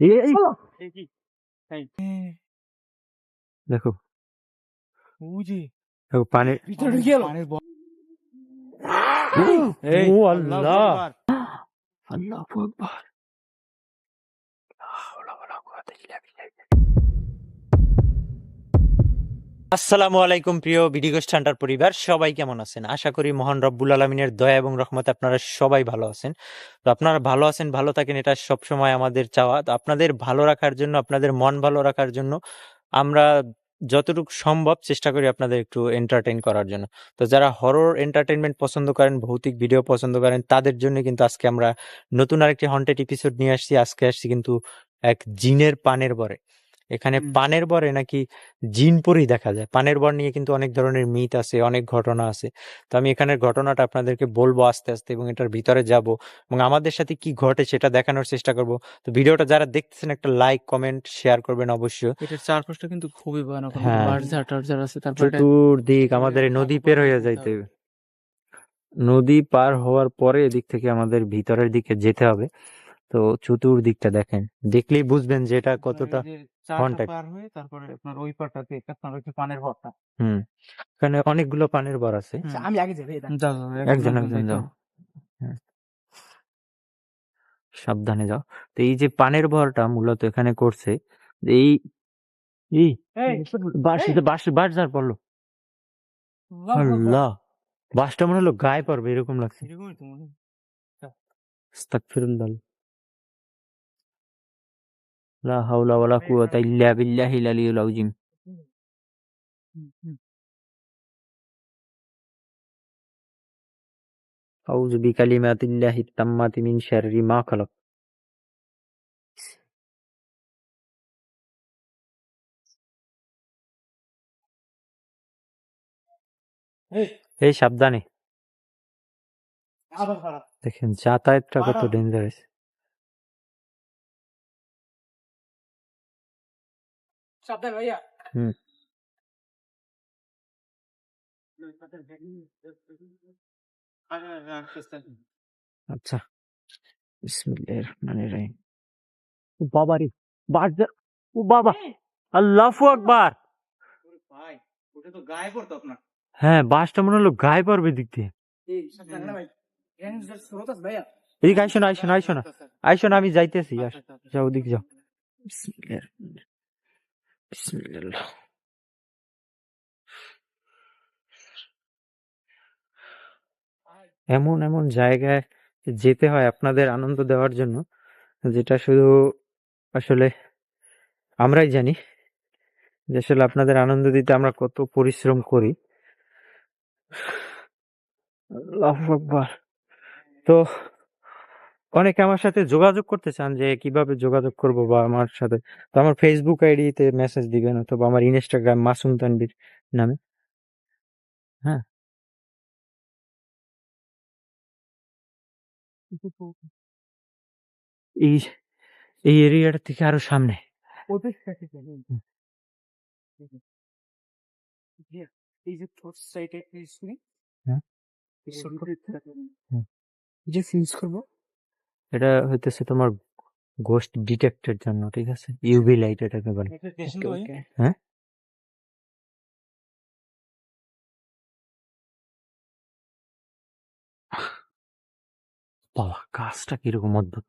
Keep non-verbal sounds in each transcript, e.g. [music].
এই- এই, দেখো। দেখো পানির ভিতরে গেল। ও আল্লাহ। আল্লাহ আকবার। আসসালামু আলাইকুম, প্রিয় বিডিগো স্ট্যান্ডার্ড পরিবার। সবাই কেমন আছেন? আশা করি মহান রব্বুল আলমিনের দয়া এবং রহমতে আপনারা সবাই ভালো আছেন। তো আপনারা ভালো আছেন, ভালো থাকেন, এটা সবসময় আমাদের চাওয়া। তো আপনাদের ভালো রাখার জন্য, আপনাদের মন ভালো রাখার জন্য আমরা যতটুকু সম্ভব চেষ্টা করি আপনাদের একটু এন্টারটেইন করার জন্য। তো যারা হরর এন্টারটেইনমেন্ট পছন্দ করেন, ভৌতিক ভিডিও পছন্দ করেন, তাদের জন্য কিন্তু আজকে আমরা নতুন আরেকটি হন্টেড এপিসোড নিয়ে আসছি। আজকে আসছি কিন্তু এক জিনের পানের বরে। এখানে পানের বরে নাকি জিন পরি দেখা যায়। পানের বর নিয়ে কিন্তু অনেক ধরনের মিথ আছে অনেক ঘটনা আছে। তো আমি এখানের ঘটনাটা আপনাদেরকে বলব আস্তে আস্তে এবং এটার ভিতরে যাব এবং আমাদের সাথে কি ঘটে সেটা দেখানোর চেষ্টা করব। তো ভিডিওটা যারা দেখতেছেন একটা লাইক কমেন্ট শেয়ার করবেন অবশ্যই। এটার চারপাশটা কিন্তু খুবই ভয়ানক হ্যাঁ। টার্জার আছে তারপর চতুর্দিক আমাদের নদী পের হয়ে যাইতে হবে। নদী পার হওয়ার পরে এদিক থেকে আমাদের ভিতরের দিকে যেতে হবে। তো চতুর্দিকটা দেখেন দেখলেই বুঝবেন যে এটা কতটা এই যে চারটা contact। পার হয়ে তারপরে আপনার ওই পারটাতে আপনার হচ্ছে পানের ভরটা হুম এখানে অনেকগুলো পানের বর আছে। আমি আগে যাব যাও, যাও, একজন একজন একজন যাও। হ্যাঁ। সাবধানে যাও। তো এই যে পানের বরটা মূলত এখানে করছে এই এই বাস এই। বাস বাস যার পড়ল। আল্লাহ! বাসটা মনে হলো গায়ে পড়বে এরকম লাগছে। এরকমই তো মনে হয়। লা হাওলা ওয়ালা কুওয়াতা ইল্লা বিল্লাহিল আলিয়্যিল আযীম। আউযু বিকালিমাতিল্লাহিত তাম্মাতি মিন শাররি মা খালাক এই, সাবধানে। দেখেন যাতায়াতটা কত ডেঞ্জারাস সাবধান ভাইয়া হুম। আস্তে। আচ্ছা। বিসমিল্লাহির রহমানির রহিম ও বাবা রে বাস ও বাবা আল্লাহু আকবার। ওরে ভাই ওটা তো গায়ে পড়তো আপনার। হ্যাঁ বাসটা মনে হলো গায়ে পড়বে দিক দিয়ে। এই সাবধান না ভাই। এখানে যে স্রোত ভাইয়া। আইসো না আইসো না আইসো না আমি যাইতেছি আস। আচ্ছা, আচ্ছা, যাও ওদিকে যাও। বিসমিল্লাহ এমন এমন জায়গায় যেতে হয় আপনাদের আনন্দ দেওয়ার জন্য, যেটা শুধু আসলে আমরাই জানি যে আসলে আপনাদের আনন্দ দিতে আমরা কত পরিশ্রম করি। তো অনেকে আমার সাথে যোগাযোগ করতে চান যে কীভাবে যোগাযোগ করব বা আমার সাথে? তো আমার ফেসবুক আইডিতে মেসেজ দিবেন অথবা আমার ইনস্টাগ্রাম মাসুম তানবির নামে। হ্যাঁ। এই এই এরিয়াটা থেকে আরও সামনে। এই যে সাইডে শুনি হ্যাঁ। যে ফিউজ করব। এটা হইতেছে তোমার গোস্ট ডিটেক্টের জন্য ঠিক আছে? ইউভি লাইট এটাকে বলে। হ্যাঁ? বাবা কাজটা কীরকম অদ্ভুত।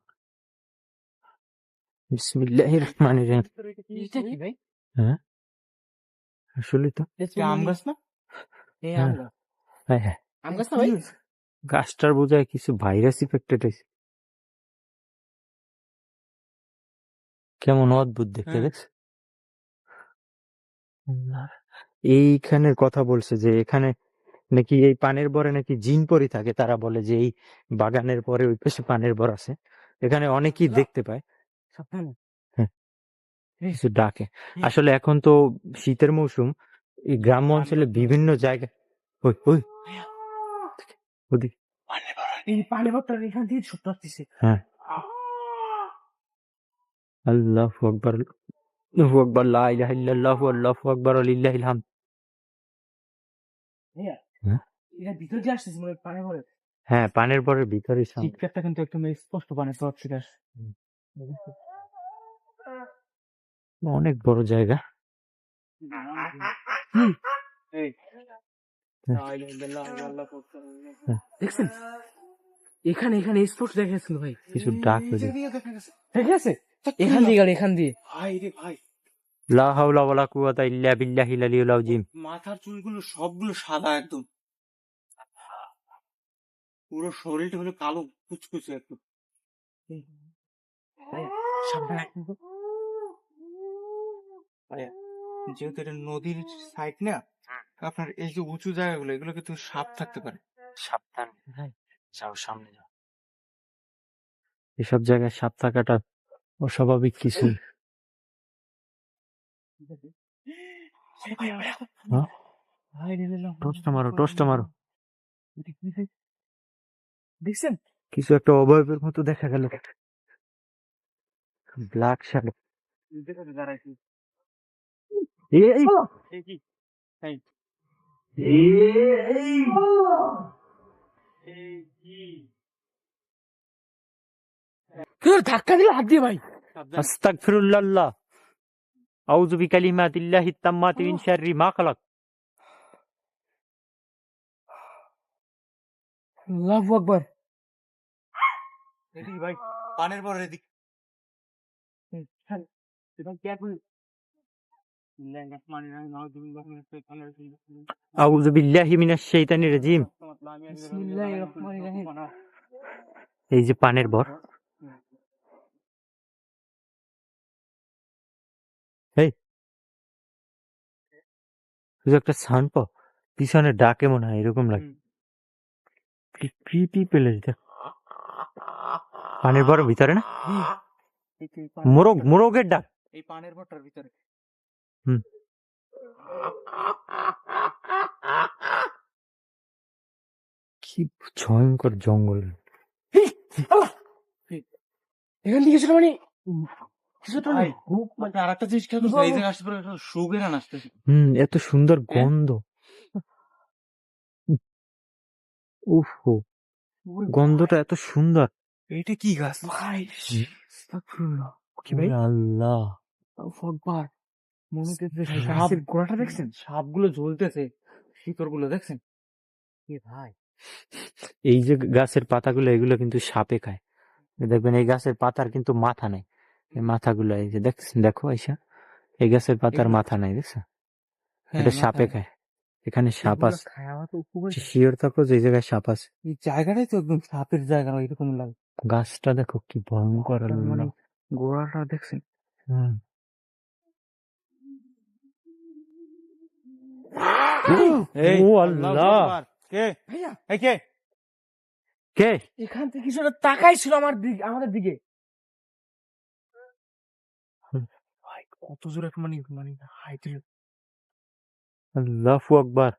বিসমিল্লাহির রহমানির রহিম। এটা কি ভাই? আসলে তো। আম গাছ না? এই হ্যাঁ। হ্যাঁ হ্যাঁ। আম গাছ না ভাই? গাছটার বোঝায় কিছু ভাইরাস ইফেক্টেড হয়েছে কেমন অদ্ভুত দেখতে হ্যাঁ। দেখছ? আল্লাহ। এইখানের কথা বলছে যে এখানে নাকি এই পানের বরে নাকি জিন পরি থাকে। তারা বলে যে এই বাগানের পরে ওই পাশে পানের বর আছে। এখানে অনেকেই দেখতে পায়। সাবধানে কিছু ডাকে। আসলে এখন তো শীতের মৌসুম। এই গ্রাম্য অঞ্চলে বিভিন্ন জায়গায় ওই ওই। ওদিকে। এই পানি বটটা এখান ছুট আসতেছে হ্যাঁ। আল্লাহ আকবার আল্লাহু আকবার লা ইলাহা ইল্লাল্লাহু আল্লাহু আকবার লিল্লাহিল হামদ। হ্যাঁ? এটা ভিতর দিয়ে আসতেছে মনে হয় পানি হ্যাঁ পানের ভিতরে চিৎকারটা কিন্তু একদম স্পষ্ট পানে তো সেটা অনেক বড় জায়গা। হ্যাঁ। হবে। দেখছেন? এখানে এখানে স্পোর্টস দেখা ভাই। কিছু ডাক দেখা গেছে। এখান দিয়ে গেল এখান দিয়ে ভাই রে ভাই লা হাওলা ওয়ালা কুওয়াতা ইল্লা বিল্লাহিল আলিয়্যিল আযীম মাথার চুলগুলো সবগুলো সাদা একদম পুরো শরীরটা হলো কালো কুচকুচে ভাইয়া, যেহেতু এটা নদীর সাইড না আপনার এই যে উঁচু জায়গাগুলো এগুলো কিন্তু সাপ থাকতে পারে সাবধান যাও সামনে যাও এসব জায়গায় সাপ থাকাটা অস্বাভাবিক কিছু। হ্যাঁ? মারো টর্চটা মারো। দেখছেন? কিছু একটা অবয়বের মতো দেখা গেল। ব্ল্যাক শ্যাডো দাঁড়াইছি। এই ধাক্কা দিলে হাত দিয়ে ভাই আস্তাগফিরুল্লাহ আউযু বিকালিমাতিল্লাহি তাম্মাতি মিন শাররি মা খালাক আল্লাহু আকবার এদিকে ভাই পানের পর এদিক। এই যে পানের বর শুধু একটা সাউন্ড পাও? পিছনে ডাকে মনে হয় এরকম লাগে। ক্রিপি পেলে পানের বর ভিতরে না? মোরগ মোরগের ডাক। এই পানের বটার ভিতরে। কি ভয়ঙ্কর জঙ্গল। এখান থেকে ছিল মানে কিছু তো ভাই নেই খুব মানে আরেকটা জিনিস খেয়াল এই জায়গায় আসতে পারে সুগেরান আসতেছে হুম এত সুন্দর গন্ধ। উফ গন্ধটা এত সুন্দর। এইটা কি গাছ? ভাই কি ভাই? আল্লাহ। আকবার। মনে হচ্ছে গাছের গোড়াটা দেখছেন? সাপগুলো জ্বলতেছে শিকড়গুলো দেখছেন? এ ভাই। এই যে গাছের পাতাগুলো এগুলো কিন্তু সাপে খায়। দেখবেন এই গাছের পাতার কিন্তু মাথা নাই। এই মাথাগুলো এই যে দেখছেন দেখো আইসা। এই গাছের পাতার মাথা নাই দেখছ হ্যাঁ, এটা সাপে খায়। এখানে সাপ আছে। শিওর থাকো যে জায়গায় সাপ আছে। এই জায়গাটাই তো একদম সাপের জায়গা এরকম লাগে। গাছটা দেখো কি ভয়ঙ্কর মানে গোড়াটা দেখছেন। ও আল্লাহ কে? ভাইয়া। কে? কে? এখান থেকে কিছু একটা তাকাই ছিল আমার দিকে আমাদের দিকে। কত জোরে একটা মানে মানে হাইট আল্লাহু আকবার।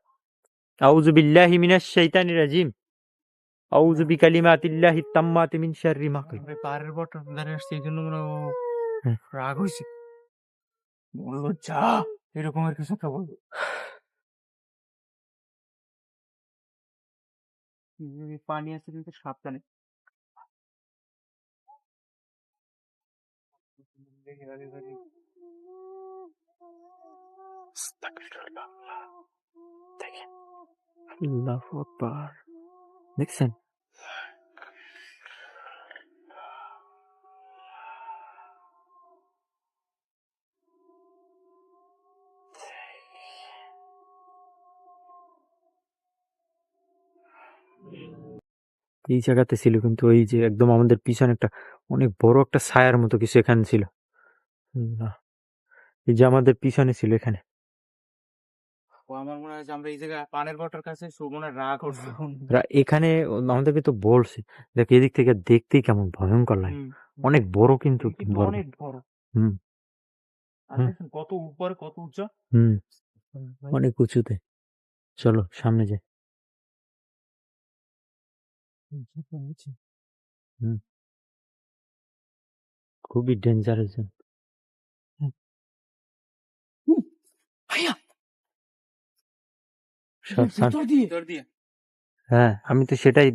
আউযু বিল্লাহি মিনাশ শাইতানির রাজিম। আউযু বিকালিমাতিল্লাহি তাম্মাতি মিন শাররি মা খালাক ভাই পাহাড়ের বট দাঁড়িয়ে আসছে এই জন্য মনে হয়। রাগ হয়েছে বলল যা এরকম আর কিছু বলব। পানি আছে কিন্তু সাবধানে। আল্লাহু আকবার এই জায়গাতে ছিল কিন্তু ওই যে একদম আমাদের পিছনে একটা অনেক বড় একটা ছায়ার মতো কিছু এখানে ছিল। আল্লাহ। এই যে আমাদের পিছনে ছিল এখানে। আমার মনে হয় যে আমরা এই জায়গায় পানের বটার কাছে মনে হয় রাগ এখানে আমাদেরকে তো বলছে দেখ এদিক থেকে দেখতেই কেমন ভয়ঙ্কর লাগে। অনেক বড় কিন্তু অনেক বড়। হুম। কত উপরে কত উঁচা। হুম। অনেক উঁচুতে। চলো সামনে যাই। হুম খুবই ডেঞ্জারাস ভাইয়া হ্যাঁ আমি তো সেটাই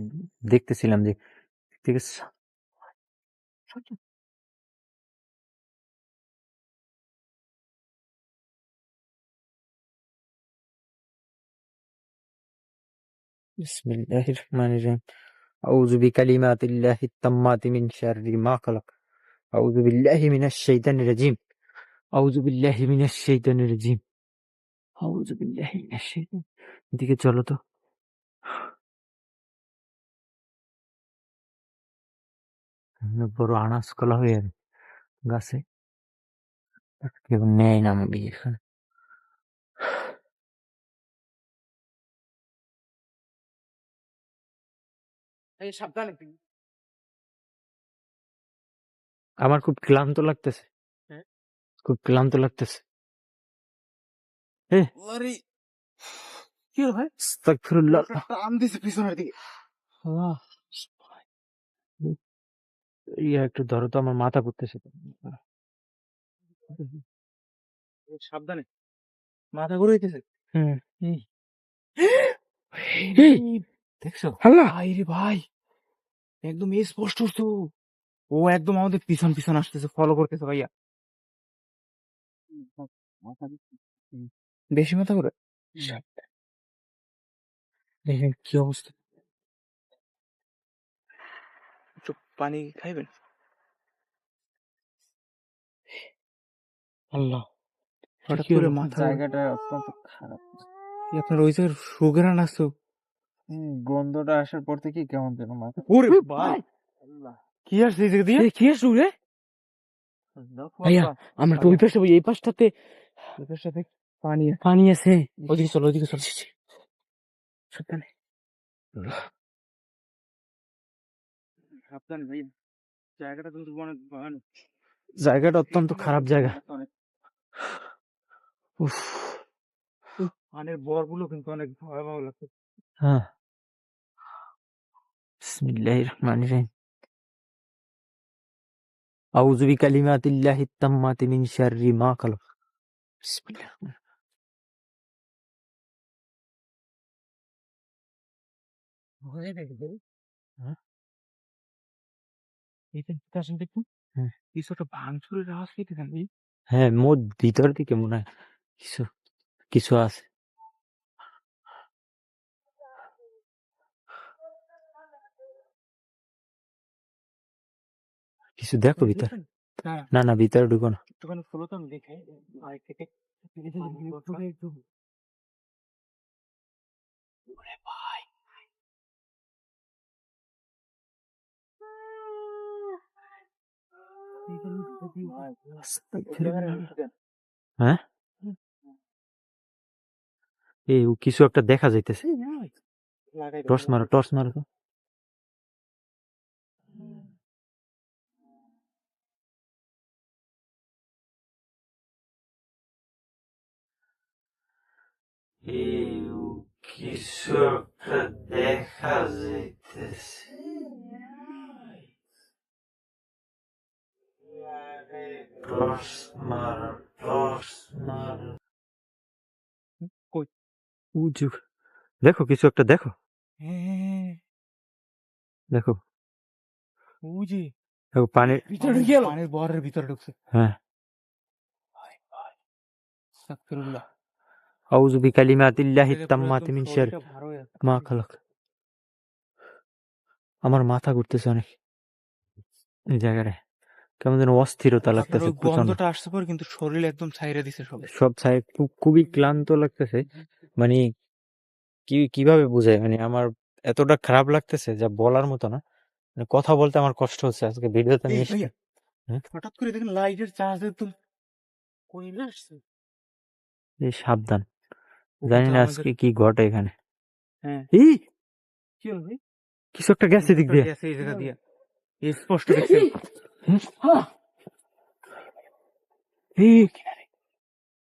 দেখতেছিলাম যে ঠিক আছে بسم الله الرحمن الرحيم أعوذ بكلمات الله التامات من شر ما خلق أعوذ بالله من الشيطان الرجيم أعوذ بالله من الشيطان الرجيم أعوذ بالله من الشيطان দিকে চলো তো। বড় আনাজ কলা হয়ে যাবে গাছে। কেউ নেয় না আমি এখানে। সাবধানে আমার খুব ক্লান্ত লাগতেছে। হ্যাঁ? খুব ক্লান্ত লাগতেছে। কি হলো ভাই? আস্তাগফিরুল্লাহ। টান দিছে পিছনের দিকে। আল্লাহ ইয়া একটু ধরো তো আমার মাথা ঘুরতেছে সাবধানে। মাথা ঘুরে দিতেছে হুম। দেখছ? আল্লাহ! ভাই রে ভাই। একদম স্পষ্ট তো। ও একদম আমাদের পিছন পিছন আসতেছে। ফলো করতেছে ভাইয়া। বেশি মাথা করে দেখেন কি অবস্থা? একটু পানি খাইবেন? আল্লাহ হঠাৎ করে মাথা জায়গাটা অত্যন্ত খারাপ। কি আপনার ওই জায়গার সুগ্রান আসতো গন্ধটা আসার পর থেকে কেমন যেন মাথা। ওরে ভাই! কি আসছে এই জায়গা দিয়ে? কি আসলো রে ভাইয়া, আমরা তো ওই পাশে ওই এই পাশটাতে পানি পানি আছে। ওইদিকে চলো ওইদিকে চলো। সাবধানে সাবধানে ভাই জায়গাটা কিন্তু অনেক ভয়ানক। জায়গাটা অত্যন্ত খারাপ জায়গা। অনেক উফ। পানের বরগুলো কিন্তু অনেক ভয়াবহ লাগছে। হ্যাঁ। বিসমিল্লাহির রহমানির রহিম। আউযু বিকালিমাতিল্লাহি তাম্মাতি মিন শাররি মা খালাক। বিসমিল্লাহ ভয় হ্যাঁ? এইটা কি আসেন দেখুন। হ্যাঁ। কিছু একটা ভাঙচুরের আওয়াজ পেতেছেন ভাই হ্যাঁ মোট ভিতর দিকে মনে হয় কিছু কিছু আছে। কিছু দেখো ভিতর। না না ভিতরে ঢুকো না। একটুখানি খোলো তো দেখে বাইরে থেকে ওরে ভাই। হ্যাঁ এই ও কিছু একটা দেখা যাইতেছে লাগাই দাও, টর্চ মারো টর্চ মারো তো কিছু একটা দেখা যাইতেছে টর্চ কই? উজু দেখো কিছু একটা দেখো। হ্যাঁ। দেখো। বুঝি দেখো পানি ভিতরে ঢুকে গেল পানির বরের ভিতরে ঢুকছে। হ্যাঁ। আস্তাগফিরুল্লাহ আউযু বিকালিমাতিল্লাহি তাম্মাতি মিন। মা খালাক। আমার মাথা ঘুরতেছে অনেক। এই জায়গায় কেমন যেন অস্থিরতা লাগতেছে গন্ধটা আসছে পর কিন্তু শরীর একদম ছাইরে দিছে সব। সব ছাই খুবই ক্লান্ত লাগতেছে। মানে কি কীভাবে বোঝায়? মানে আমার এতটা খারাপ লাগতেছে যা বলার মতো না। মানে কথা বলতে আমার কষ্ট হচ্ছে আজকে ভিডিওতে ভাইয়া, হ্যাঁ? হঠাৎ করে দেখেন লাইটের চার্জ একদম আসছে। এই সাবধান। জানি না আজকে কি ঘটে এখানে। হ্যাঁ। এই! কি হলো কিছু একটা গেছে দিক দিয়ে। এই জায়গা দিয়ে। স্পষ্ট দেখছেন?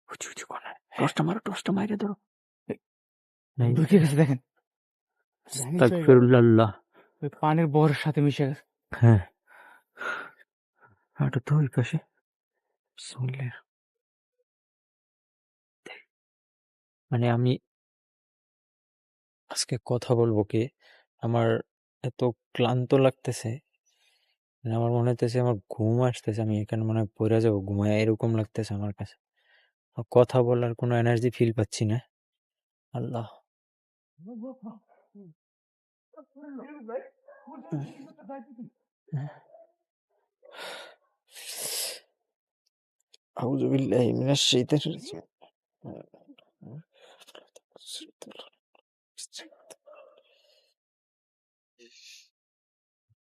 উঁচু উঁচু কোনায় টসটা মারো টসটা মাইরে ধরো। নাই ঢুকে গেছে দেখেন আস্তাগফিরুল্লাহ। ওই পানির বরের সাথে মিশে গেছে। হ্যাঁ। হাঁটো তো ওই পাশে। বিসমিল্লাহ। মানে আমি আজকে কথা বলব কি আমার এত ক্লান্ত লাগতেছে। মানে আমার মনে হইতেছে আমার ঘুম আসতেছে। আমি এখানে মনে হয় পইড়া যাব, ঘুমায় এরকম লাগতেছে আমার কাছে। কথা বলার কোনো এনার্জি ফিল পাচ্ছি না। আল্লাহ! [laughs] আউযু বিল্লাহি মিনাশ [laughs]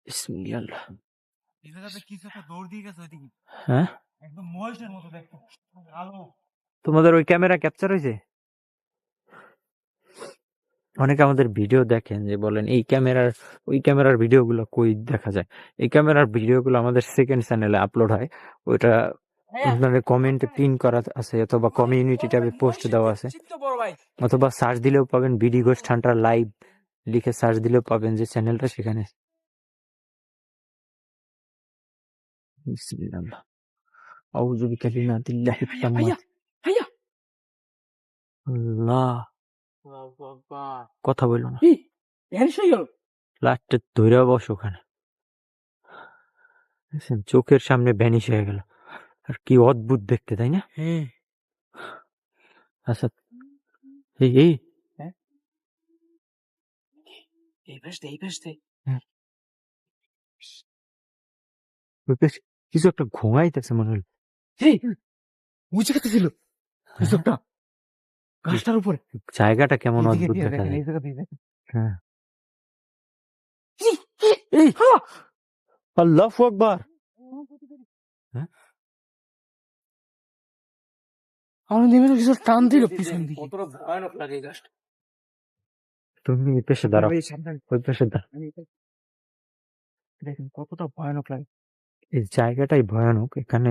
বিসমিল্লাহ। হ্যাঁ? তোমাদের ওই ক্যামেরা ক্যাপচার হয়েছে? অনেকে আমাদের ভিডিও দেখেন যে বলেন এই ক্যামেরার ওই ক্যামেরার ভিডিওগুলো কই দেখা যায়? এই ক্যামেরার ভিডিওগুলো আমাদের সেকেন্ড চ্যানেলে আপলোড হয়। ওইটা আপনাদের কমেন্টে পিন করা আছে অথবা কমিউনিটি ট্যাবে পোস্ট দেওয়া আছে। অথবা সার্চ দিলেও পাবেন বিডি হান্টার লাইভ লিখে সার্চ দিলেও পাবেন যে চ্যানেলটা সেখানে। বিসমিল্লাহ আউযু বিকালিমাতিল্লাহি তাম্মাত ভাইয়া আল্লাহ কথা বলল না। এই ভ্যানিশ হয়ে গেল লাস্টে ধরে বস ওখানে। চোখের সামনে ভ্যানিশ হয়ে গেল। আর কি অদ্ভুত দেখতে তাই না? হ্যাঁ আচ্ছা এই এই। এই পাশে এই পাশে পাশে কিছু একটা ঘুমাইতেছে মনে হলো। এই উঁচু কাতে ছিল। কিছু একটা। গাছটার উপরে। জায়গাটা কেমন অদ্ভুত দেখা যায়। হ্যাঁ। আল্লাহ আকবার! আমার নেমে তো কিছু টান দিল পিছন দিকে। কতটা ভয়ানক লাগে গাছটা। তুমি এই পেশে দাঁড়াও। ওই পেশে দাঁড়াও। দেখেন কতটা ভয়ানক লাগে। এই জায়গাটাই ভয়ানক। এখানে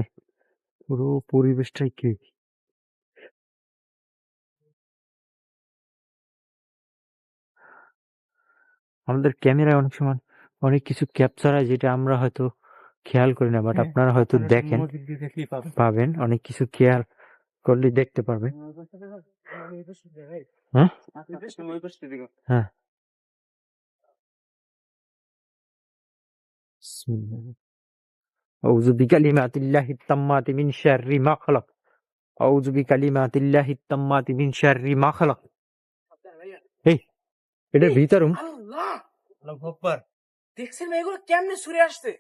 পুরো পরিবেশটাই কি আমাদের ক্যামেরায় অনেক সময় অনেক কিছু ক্যাপচার হয় যেটা আমরা হয়তো খেয়াল করি না বাট হ্যাঁ, আপনারা হয়তো দেখেন। পাবেন। অনেক কিছু খেয়াল করলে দেখতে পারবেন। হ্যাঁ? أعوذ بكلمات الله التامات من شر ما خلق أعوذ بكلمات الله التامات من شر ما خلق এটার ভিতর আল্লাহ! আল্লাহু আকবার দেখছেন ভাই এগুলো কেমনে ছুড়ে আসছে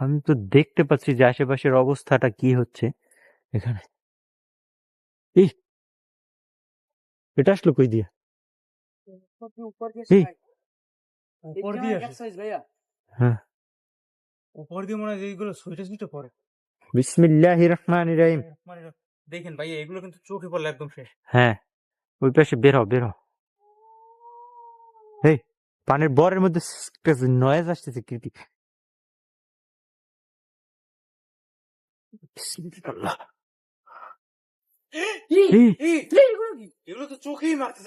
আমি তো দেখতে পাচ্ছি যে আশেপাশের অবস্থাটা কি হচ্ছে এখানে এই এটা আসলো কই দিয়ে উপর দিয়ে এই, উপর দিয়ে আসে ভাইয়া হ্যাঁ উপর দিয়ে মনে হয় এইগুলো সুইটে সুইটে পড়ে বিসমিল্লাহির রহমানির রহিম। দেখেন ভাই এগুলো কিন্তু চোখে পড়লে একদম শেষ। হ্যাঁ ওই পাশে বের হও বের হও। এই পানের বরের মধ্যে নয়েজ আসতেছে কি? তো চোখেই মারতে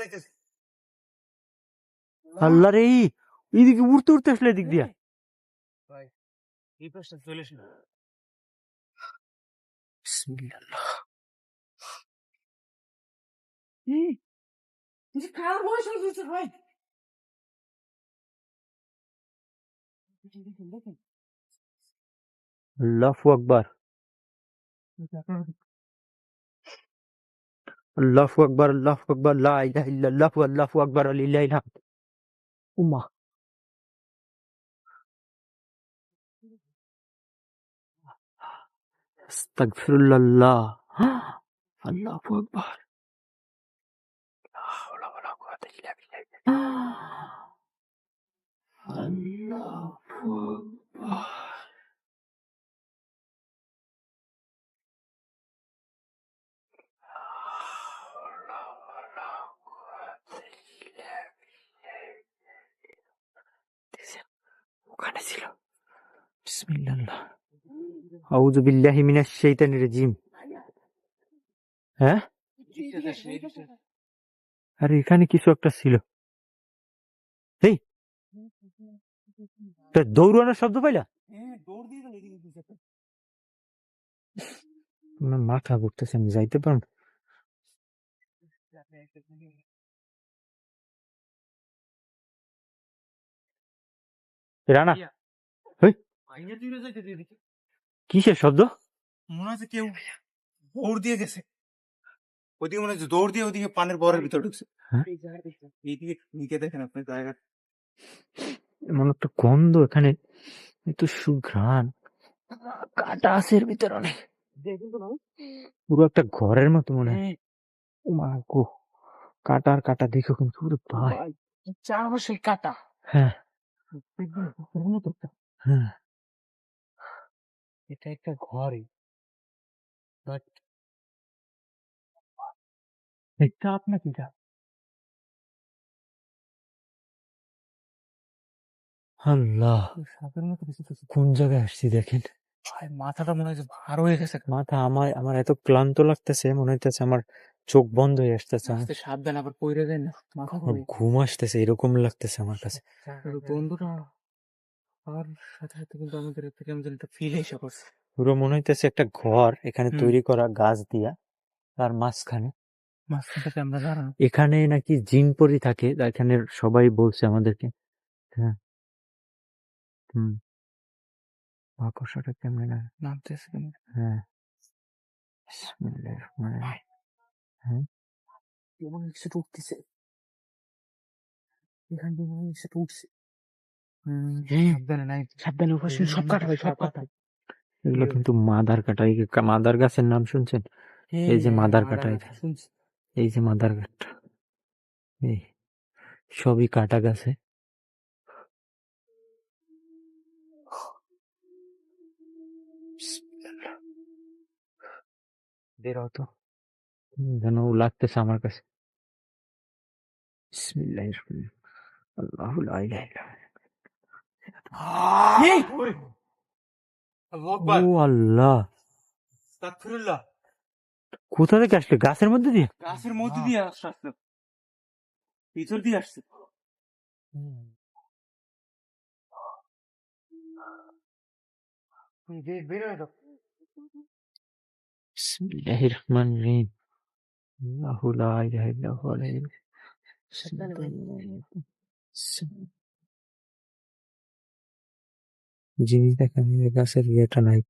আল্লাহ রে এই, এইদিকে উড়তে উড়তে আসলে এদিক দিয়া। এই পাশটা চলে এসে বিসমিল্লাহ। এই, এই যে কার বয়স হয়ে গেছে ভাই দেখেন, দেখেন, দেখেন। আল্লাহু আকবার আল্লাহু আকবার আল্লাহু আকবার লা ইলাহা ওয়ালা কুওয়াতা ইল্লা বিল্লাহ আল্লাহু আকবার ওখানে ছিল বিসমিল্লাহ হ্যাঁ? আরে, এখানে কিছু একটা ছিল। এই দৌড়ানোর শব্দ পাইলা? মাথা ঘুরতেছে, আমি যাইতে পারব। রানা! এদিকে কিসের শব্দ? মনে হচ্ছে কেউ দৌড় দিয়ে গেছে। ওদিকে মনে হচ্ছে দৌড় দিয়ে ওদিকে পানের বরের ভিতরে ঢুকছে। হ্যাঁ? এইদিকে নিচে দেখেন আপনি জায়গা। এমন একটা গন্ধ এখানে। এত সুঘ্রাণ। কাটা আছে এর ভিতরে অনেক। পুরো একটা ঘরের মতো মনে হয়। ও মা গো। কাটা আর কাটা দেখো কিন্তু পুরো ভাই চারপাশে কাটা। হ্যাঁ। একটা। হ্যাঁ। এটা একটা ঘরই বাট এটা আপনার কিটা আল্লাহ। সাপের মতো কিছু কিছু কোন জায়গায় আসছি দেখেন? ভাই মাথাটা মনে যে ভার হয়ে গেছে। মাথা আমার আমার এত ক্লান্ত লাগতেছে মনে হইতেছে আমার চোখ বন্ধ হয়ে আসতেছে। সাবধান আবার পইরে যায় না ঘুম আসতেছে এরকম লাগতেছে আমার কাছে। বন্ধুরা আর সাথে সাথে কিন্তু আমাদের কেমন যেন একটা ফিল এসে পুরো মনে হইতেছে একটা ঘর এখানে হুম। তৈরি করা গাছ দিয়া তার মাঝখানে। মাঝখানটাতে আমরা দাঁড়ানো এখানে নাকি জিন পরি থাকে তা এখানে সবাই বলছে আমাদেরকে। হ্যাঁ। হুম। মাকড়সাটা কেমনে না নামতেছে হ্যাঁ। বিসমিল্লাহির রহমানির রহিম। কেমন কিছু উঠতেছে। এখান থেকে মনে হয় উঠছে। সাবধানে নাই। সাবধানে উপাস সব কাটা ভাই সব কাটা এগুলো কিন্তু মাদার কাটা এই মাদার গাছের নাম শুনছেন? এই যে মাদার কাটা এই যে মাদার গাছটা এই সবই কাটা গাছে। বের হতো যেন লাগতেছে আমার কাছে। বিসমিল্লাহির রহমানির রহিম। আল্লাহু লা ইলাহা ইল্লা হুয়া। ও আল্লাহ কোথা থেকে আসলে গাছের মধ্যে দিয়ে গাছের মধ্যে দিয়ে আসছে আসছে ভিতর দিয়ে আসছে বিসমিল্লাহির রহমানির রহিম আল্লাহু লা ইলাহা ইল্লা হুয়া আলাইহিল জিনিস দেখেন এই গাছের ইয়েটা নাই?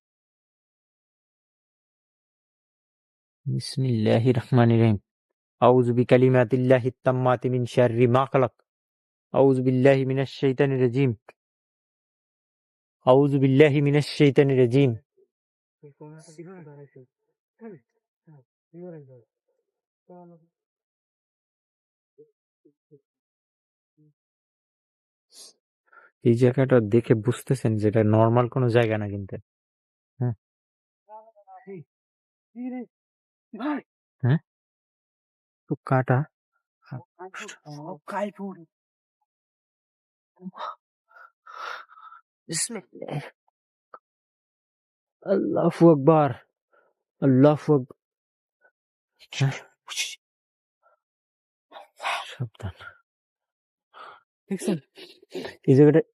বিসমিল্লাহির রহমানির রহিম। আউযু বিকালিমাতিল্লাহিত তাম্মাতি মিন শাররি মা খালাক। আউযু বিল্লাহি মিনাশ শাইতানির রাজিম। আউযু বিল্লাহি মিনাশ শাইতানির রাজিম। এই জায়গাটা দেখে বুঝতেছেন যে এটা নর্মাল কোনো জায়গা না কিন্তু। তো কাটা। আল্লাহু আকবার। আল্লাহু আকবার হ্যাঁ? সাবধান। দেখছেন এই জায়গাটা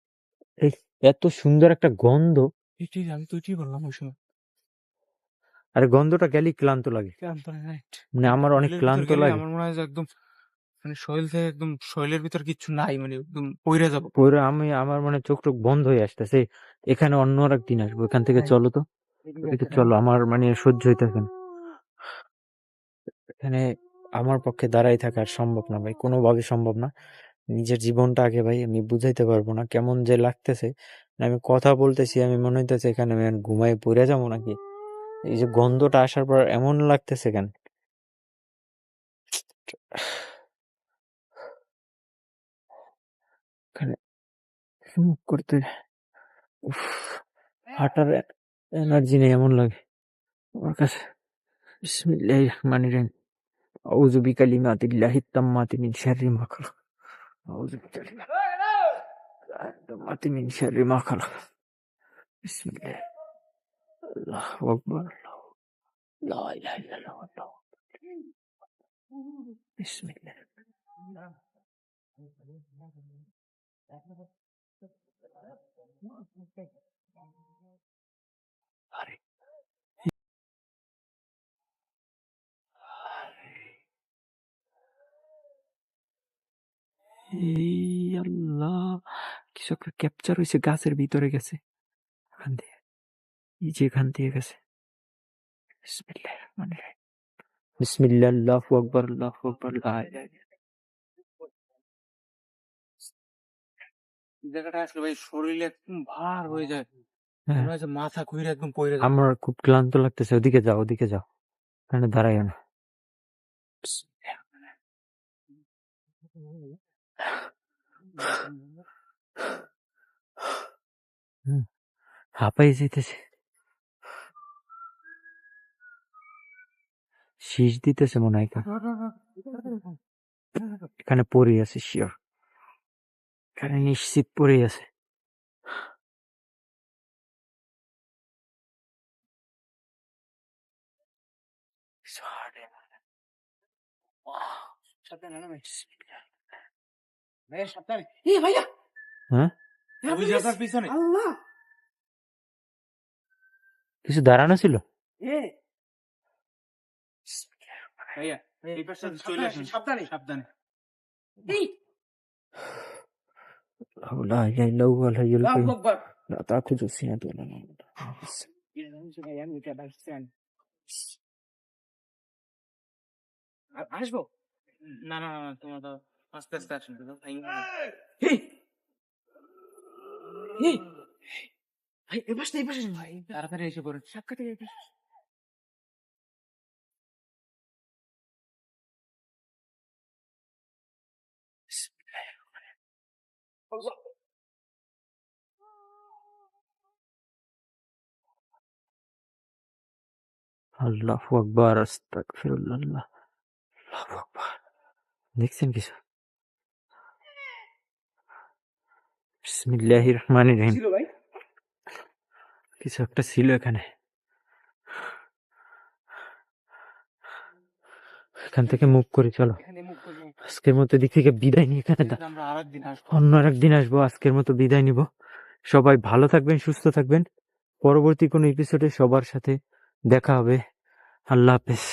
এই এত সুন্দর একটা গন্ধ। এটাই আমি তো এটাই বললাম ওই সময় আর গন্ধটা গেলেই ক্লান্ত লাগে। ক্লান্ত রাইট মানে আমার অনেক ক্লান্ত লাগে। আমার মনে হয় যে একদম মানে শরীর থেকে একদম শরীরের ভিতর কিচ্ছু নাই মানে একদম পইরে যাব। পরে আমি আমার মানে চোখ টোক বন্ধ হয়ে আসতেছে। এখানে অন্য আর একদিন আসব। এখান থেকে হ্যাঁ। চলো তো। চলো আমার মানে সহ্য হইতেছে না। এখানে আমার পক্ষে দাঁড়াই থাকা সম্ভব না ভাই কোনোভাবে সম্ভব না। নিজের জীবনটা আগে ভাই আমি বুঝাইতে পারব না। কেমন যে লাগতেছে, আমি কথা বলতেছি, আমি মনে হইতেছে এখানে আমি ঘুমাই পড়ে যাব নাকি? এই যে গন্ধটা আসার পর এমন লাগতেছে কেন? করতে হাঁটার এনার্জি নেই এমন লাগে। আমার কাছে বিসমিল্লাহির রহমানির রহিম। আউযু বিকালিমাতিল্লাহিত তাম্মাতি শাররি মা খালাক। আউযু বিকালিমাতিল্লাহিত তাম্মাতি মিন শাররি মা খালাক বিসমিল্লাহ আল্লাহু আকবার আল্লাহু লা ইলাহা ইল্লাল্লাহ আল্লাহু আকবার। বিসমিল্লাহ আরে আল্লাহ কিছু একটা ক্যাপচার হয়েছে গাছের ভিতরে গেছে এখান দিয়ে এই যে এখান দিয়ে গেছে বিসমিল্লাহির রহমানির রহিম বিসমিল্লাহ আল্লাহু আকবার আল্লাহু আকবার লা ইলাহা ইল্লাল্লাহ। এই জায়গাটা আসলে ভাই শরীরে একদম ভার হয়ে যায় হ্যাঁ। মনে হয় যে মাথা ঘুরে একদম পড়ে যায় আমার খুব ক্লান্ত লাগতেছে ওদিকে যাও ওদিকে যাও এখানে দাঁড়াইও না হুম, হাঁপাই যেতেছে শীষ দিতেছে মনে হয় এখানে। এখানে পড়ে আছে শিওর এখানে নিশ্চিত পড়ে আছে সাবধানে নামে ভাইয়া সাবধানে এ ভাইয়া হ্যাঁ ওই যে আপনার পিছনে আল্লাহ কিছু দাঁড়ানো ছিল? আসব? না না না তোমার তো আস্তে আস্তে আসেন তো ভাই এই এই ভাই এ পাশে এই পাশে ভাই তাড়াতাড়ি এসে পড়েন সাক্ষাৎ এই পাশে আল্লাহু আকবার আস্তাগফিরুল্লাহ আল্লাহু আকবার দেখছেন কিছু বিসমিল্লাহির রহমানির রহিম কিছু একটা ছিল এখানে। এখান থেকে মুভ করি চলো। মুখ আজকের মতো দিক থেকে বিদায় নিয়ে এখানে অন্য একদিন আসব আজকের মতো বিদায় নিব। সবাই ভালো থাকবেন সুস্থ থাকবেন। পরবর্তী কোনো এপিসোডে সবার সাথে দেখা হবে। আল্লাহ হাফেজ।